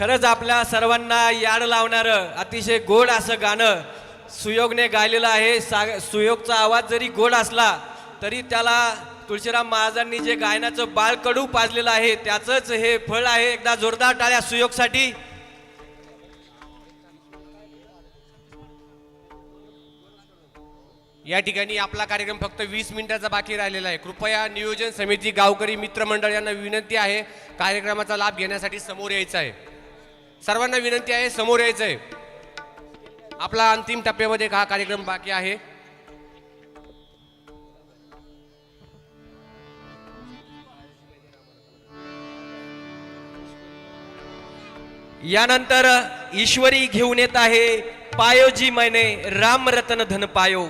खरंच आपल्या सर्वांना याड लावणारं अतिशय गोड असं गाणं सुयोगने गायलेलं आहे. सा सुयोगचा आवाज जरी गोड असला तरी त्याला तुळशीराम महाराजांनी जे गायनाचं बाळकडू पाजलेलं आहे त्याचंच हे फळ आहे एकदा जोरदार टाळ्या सुयोगसाठी. या ठिकाणी आपला कार्यक्रम फक्त वीस मिनिटाचा बाकी राहिलेला आहे. कृपया नियोजन समिती गावकरी मित्रमंडळ यांना विनंती आहे कार्यक्रमाचा लाभ घेण्यासाठी समोर यायचं आहे. सर्वांना विनंती आहे समोर यायचं आहे आपला अंतिम टप्प्यामध्ये हा कार्यक्रम बाकी आहे. यानंतर ईश्वरी घेऊन येत आहे पायोजी मैने राम रतन धन पायो.